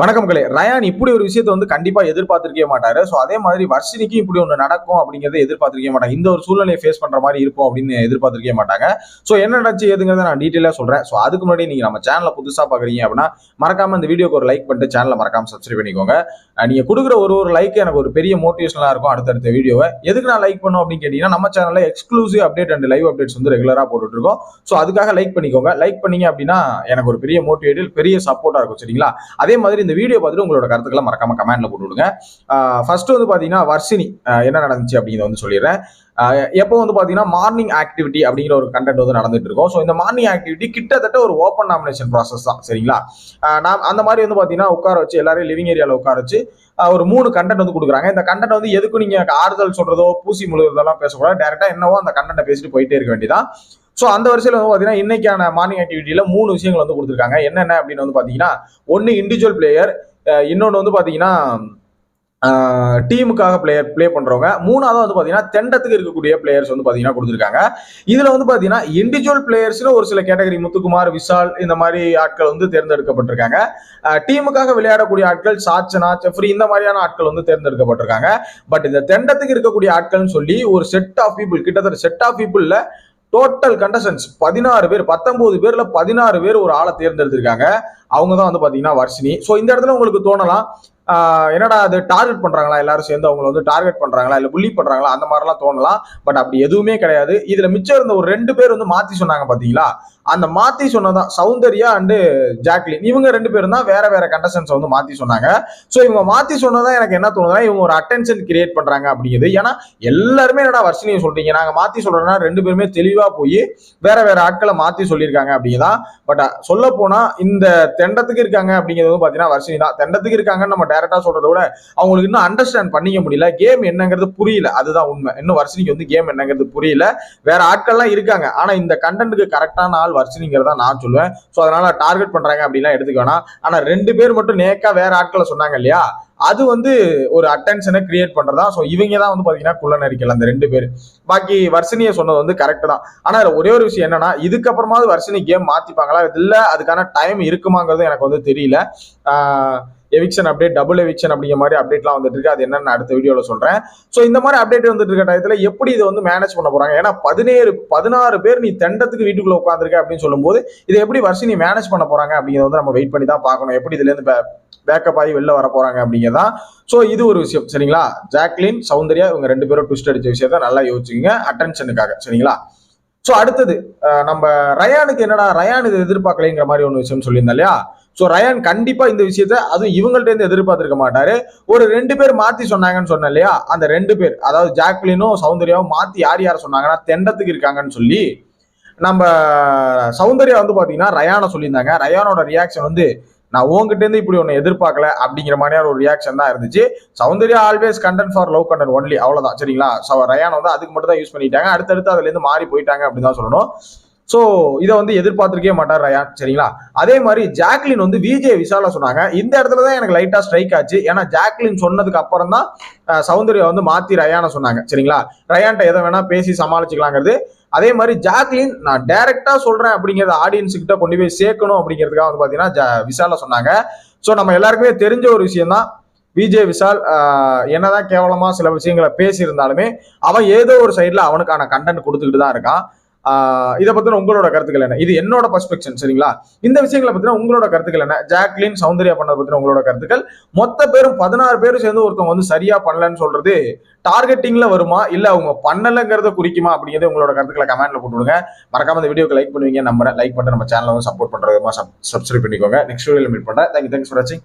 வணக்கம் கலே. ரயான் இப்படி ஒரு விஷயத்தை வந்து கண்டிப்பா எதிர்பார்த்திருக்கவே மாட்டாரு. ஸோ அதே மாதிரி வர்ஷினிக்கு இப்படி ஒன்று நடக்கும் அப்படிங்கிறத எதிர்பார்த்திருக்கவே மாட்டாங்க. இந்த ஒரு சூழ்நிலையை ஃபேஸ் பண்ற மாதிரி இருக்கும் அப்படின்னு எதிர்பார்த்திருக்கவே மாட்டாங்க. ஸோ என்ன நடந்துச்சு எதுங்கிறத நான் டீட்டெயிலாக சொல்றேன். ஸோ அதுக்கு முன்னாடி நீங்க நம்ம சேனலை புதுசா பாக்குறீங்க அப்படின்னா மறக்காம இந்த வீடியோக்கு ஒரு லைக் பண்ணிட்டு சேனலை மறக்காம சப்ஸ்கிரைப் பண்ணிக்கோங்க. நீங்க கொடுக்குற ஒரு ஒரு லைக் எனக்கு ஒரு பெரிய மோட்டிவேஷனலா இருக்கும் அடுத்தடுத்த வீடியோவை. எதுக்கு நான் லைக் பண்ணும் அப்படின்னு கேட்டீங்கன்னா நம்ம சேனல்ல exclusive update and live updates வந்து ரெகுலரா போட்டுட்டு இருக்கோம். ஸோ அதுக்காக லைக் பண்ணிக்கோங்க. லைக் பண்ணீங்க அப்படின்னா எனக்கு ஒரு பெரிய மோட்டிவேட்டில் பெரிய சப்போர்ட்டா இருக்கும். சரிங்களா? அதே மாதிரி இந்த வீடியோ பார்த்துட்டு உங்களோட கருத்துக்களை மறக்காம கமெண்ட்ல போட்டு விடுங்க. ஃபர்ஸ்ட் வந்து பாத்தீங்கன்னா வர்ஷினி என்ன நடந்துச்சு அப்படிங்கிறத வந்து சொல்லிடுறேன். எப்போ வந்து பாத்தீங்கன்னா மார்னிங் ஆக்டிவிட்டி அப்படிங்கிற ஒரு கண்டென்ட் வந்து நடந்துட்டு இருக்கும். ஸோ இந்த மார்னிங் ஆக்டிவிட்டி கிட்டத்தட்ட ஒரு ஓப்பன் நாமினேஷன் ப்ராசஸ் தான் சரிங்களா? நான் அந்த மாதிரி வந்து பாத்தீங்கன்னா உட்கார வச்சு எல்லாரையும் லிவிங் ஏரியாவில் உட்கார வச்சு ஒரு மூணு கண்டென்ட் வந்து கொடுக்குறாங்க. இந்த கண்டென்ட் வந்து எதுக்கும் நீங்க ஆறுதல் சொல்றதோ பூசி முழுகிறதெல்லாம் பேசக்கூடாது. டேரெக்டாக என்னவோ அந்த கண்டென்ட்டை பேசிட்டு போயிட்டே இருக்க வேண்டியதான் ஸோ அந்த வரிசையில் வந்து பார்த்தீங்கன்னா இன்னைக்கான மார்னிங் ஆக்டிவிட்டியில் மூணு விஷயங்கள் வந்து கொடுத்துருக்காங்க. என்னென்ன அப்படின்னு வந்து பார்த்தீங்கன்னா ஒன்று இண்டிவிஜுவல் பிளேயர் இன்னொன்று வந்து பார்த்தீங்கன்னா டீமுக்காக பிளேயர் ப்ளே பண்ணுறவங்க மூணாவது வந்து பார்த்தீங்கன்னா தெண்டத்துக்கு இருக்கக்கூடிய பிளேயர்ஸ் வந்து பார்த்தீங்கன்னா கொடுத்துருக்காங்க. இதில் வந்து பார்த்தீங்கன்னா இண்டிவிஜுவல் பிளேயர்ஸ்னு ஒரு சில கேட்டகரி முத்துக்குமார் விஷால் இந்த மாதிரி ஆட்கள் வந்து தேர்ந்தெடுக்கப்பட்டிருக்காங்க. டீமுக்காக விளையாடக்கூடிய ஆட்கள் சாச்சனா செஃப்ரி இந்த மாதிரியான ஆட்கள் வந்து தேர்ந்தெடுக்கப்பட்டிருக்காங்க. பட் இந்த தெண்டத்துக்கு இருக்கக்கூடிய ஆட்கள்னு சொல்லி ஒரு செட் ஆஃப் பீப்புள் கிட்டத்தட்ட செட் ஆஃப் பீப்புளில் டோட்டல் கண்டஸ்டன்ஸ் பதினாறு பேர் பத்தொன்பது பேர்ல பதினாறு பேர் ஒரு ஆளை தேர்ந்தெடுத்திருக்காங்க. அவங்க தான் வந்து பாத்தீங்கன்னா வர்ஷினி. ஸோ இந்த இடத்துல உங்களுக்கு தோணலாம். என்னடா அது டார்கெட் பண்றாங்களா? எல்லாரும் சேர்ந்து அவங்களை வந்து டார்கெட் பண்றாங்களா? இல்ல புள்ளி பண்றாங்களா? அந்த மாதிரிலாம் தோணலாம். பட் அப்படி எதுவுமே கிடையாது. இதுல மிச்சம் இருந்த ஒரு ரெண்டு பேர் வந்து மாத்தி சொன்னாங்க பாத்தீங்களா? அந்த மாத்தி சொன்னதான் சௌந்தர்யா அண்டு ஜாக்லின். இவங்க ரெண்டு பேரும் தான் வேற வேற கண்டஸ்டன்ஸ் வந்து மாத்தி சொன்னாங்க. ஸோ இவங்க மாத்தி சொன்னதான் எனக்கு என்ன தோணுதுன்னா இவங்க ஒரு அட்டென்ஷன் கிரியேட் பண்றாங்க அப்படிங்கிறது ஏன்னா எல்லாருமே என்னடா வர்ஷினியை சொல்றீங்க? நாங்க மாத்தி சொல்றோம்னா ரெண்டு பேருமே தெளிவா போய் வேற வேற ஆட்களை மாத்தி சொல்லியிருக்காங்க அப்படிங்கதான் பட் சொல்ல போனா இந்த தெண்டத்துக்கு இருக்காங்க அப்படிங்கிறது வந்து பாத்தீங்கன்னா வர்ஷினி தான். தெண்டத்துக்கு இருக்காங்கன்னு நம்ம டேரக்டா சொல்றத விட அவங்களுக்கு இன்னும் அண்டர்ஸ்டாண்ட் பண்ணிக்க முடியல. கேம் என்னங்கிறது புரியல. அதுதான் உண்மை. இன்னும் வர்ஷினிக்கு வந்து கேம் என்னங்கிறது புரியல. வேற ஆட்கள்லாம் இருக்காங்க. ஆனா இந்த கண்டென்ட்டுக்கு கரெக்டான ஆள் வர்ஷினிங்கிறதா நான் சொல்லுவேன். ஸோ அதனால டார்கெட் பண்றாங்க அப்படிலாம் எடுத்துக்க வேணாம். ஆனா ரெண்டு பேர் மட்டும் நேக்கா வேற ஆட்களை சொன்னாங்க இல்லையா? அது வந்து ஒரு அட்டென்ஷனை கிரியேட் பண்றதா? ஸோ இவங்க தான் வந்து பாத்தீங்கன்னா குள்ள நெரிக்கல அந்த ரெண்டு பேர். பாக்கி வர்ஷினியை சொன்னது வந்து கரெக்ட் தான். ஆனா ஒரே ஒரு விஷயம் என்னன்னா இதுக்கப்புறமாவது வர்ஷினி கேம் மாத்திப்பாங்களா? இல்ல அதுக்கான டைம் இருக்குமாங்கிறது எனக்கு வந்து தெரியல. எவிக்ஷன் அப்டேட் டபுள் எவிக்ஷன் அப்படிங்கிற மாதிரி அப்டேட்லாம் வந்துட்டு இருக்கு. அது என்னன்னு அடுத்த வீடியோல சொல்றேன். ஸோ இந்த மாதிரி அப்டேட் வந்துட்டு இருக்க டயத்தில் எப்படி இதை வந்து மேனேஜ் பண்ண போறாங்க? ஏன்னா பதினேழு பதினாறு பேர் நீ தெண்டத்துக்கு வீட்டுக்குள்ள உட்காந்துருக்க அப்படின்னு சொல்லும்போது இதை எப்படி வர்ஷினி மேனேஜ் பண்ண போறாங்க அப்படிங்கிறத வந்து நம்ம வெயிட் பண்ணி தான் பார்க்கணும். எப்படி இதுல இருந்து பேக்கப் ஆகி வெளில வர போறாங்க அப்படிங்கிறதான் ஸோ இது ஒரு விஷயம். சரிங்களா? ஜாக்லின் சௌந்தர்யா இவங்க ரெண்டு பேரும் ட்விஸ்ட் அடிச்ச விஷயத்த நல்லா யோசிச்சுங்க அட்டென்ஷனுக்காக சரிங்களா? ஸோ அடுத்தது நம்ம ரயானுக்கு என்னடா ரயான் இது எதிர்பார்க்கலைங்கிற மாதிரி ஒன்று விஷயம் சொல்லியிருந்தா இல்லையா? ஸோ ரயான் கண்டிப்பா இந்த விஷயத்த அதுவும் இவங்கள்ட்ட இருந்து எதிர்பார்த்திருக்க மாட்டாரு. ஒரு ரெண்டு பேர் மாத்தி சொன்னாங்கன்னு சொன்னேன் இல்லையா? அந்த ரெண்டு பேர் அதாவது ஜாக்லினும் சௌந்தர்யாவும் மாத்தி யார் யார் சொன்னாங்கன்னா தெண்டத்துக்கு இருக்காங்கன்னு சொல்லி நம்ம சௌந்தர்யா வந்து பாத்தீங்கன்னா ரயானை சொல்லியிருந்தாங்க. ரயானோட ரியாக்ஷன் வந்து நான் உங்ககிட்ட இருந்து இப்படி ஒன்று எதிர்பார்க்கல அப்படிங்கிற மாதிரியான ஒரு ரியாக்ஷன் தான் இருந்துச்சு. Soundarya always content for love content only அவ்வளோதான் சரிங்களா? ஸோ ரயான் வந்து அதுக்கு மட்டும் தான் யூஸ் பண்ணிட்டாங்க அடுத்தடுத்து அதுலேருந்து மாறி போயிட்டாங்க அப்படின்னு தான் சொல்லணும். ஸோ இதை வந்து எதிர்பார்த்திருக்கவே மாட்டார் ரயான் சரிங்களா? அதே மாதிரி ஜாக்லின் வந்து விஜய் விஷால சொன்னாங்க. இந்த இடத்துல தான் எனக்கு லைட்டாக ஸ்ட்ரைக் ஆச்சு. ஏன்னா ஜாக்லின் சொன்னதுக்கு அப்புறம் தான் சௌந்தர்யா வந்து மாத்தி ரயானை சொன்னாங்க சரிங்களா? ரயான்ட்ட எதை வேணா பேசி சமாளிச்சுக்கலாங்கிறது. அதே மாதிரி ஜாக்லின் நான் டைரக்டா சொல்றேன் அப்படிங்கிறத ஆடியன்ஸுக்கிட்ட கொண்டு போய் சேர்க்கணும் அப்படிங்கிறதுக்காக வந்து பார்த்தீங்கன்னா ஜா- விஷால சொன்னாங்க. ஸோ நம்ம எல்லாருக்குமே தெரிஞ்ச ஒரு விஷயம் தான் விஜய் விஷால் என்னதான் கேவலமா சில விஷயங்களை பேசியிருந்தாலுமே அவன் ஏதோ ஒரு சைட்ல அவனுக்கான கண்டென்ட் கொடுத்துக்கிட்டு தான் இருக்கான். இதை பத்தின உங்களோட கருத்துக்கள் என்ன? இது என்னோட பர்ஸ்பெக்ஷன் சரிங்களா? இந்த விஷயங்களை பத்தின உங்களோட கருத்துக்கள் என்ன? ஜாக்லின் சௌந்தர்யா பண்ணதை பத்தின உங்களோட கருத்துக்கள்? மொத்த பேரும் பதினாறு பேரும் சேர்ந்து ஒருத்தவங்க வந்து சரியா பண்ணலன்னு சொல்றது டார்கெட்டிங்ல வருமா? இல்ல அவங்க பண்ணலங்கிறத குறிக்குமா? அப்படிங்கிறது உங்களோட கருத்துக்களை கமெண்ட்ல போட்டுவிடுங்க மறக்காம இந்த வீடியோக்கு லைக் பண்ணுவீங்க நம்புறேன். லைக் பண்ணிட்டு நம்ம சேனலை சப்போர்ட் பண்றதுமா சப்ஸ்கிரைப் பண்ணிக்கோங்க. நெக்ஸ்ட் வீடியோல மீட் பண்றேன். தேங்க்யூ தேங்க்ஸ் ஃபார் வாட்சிங்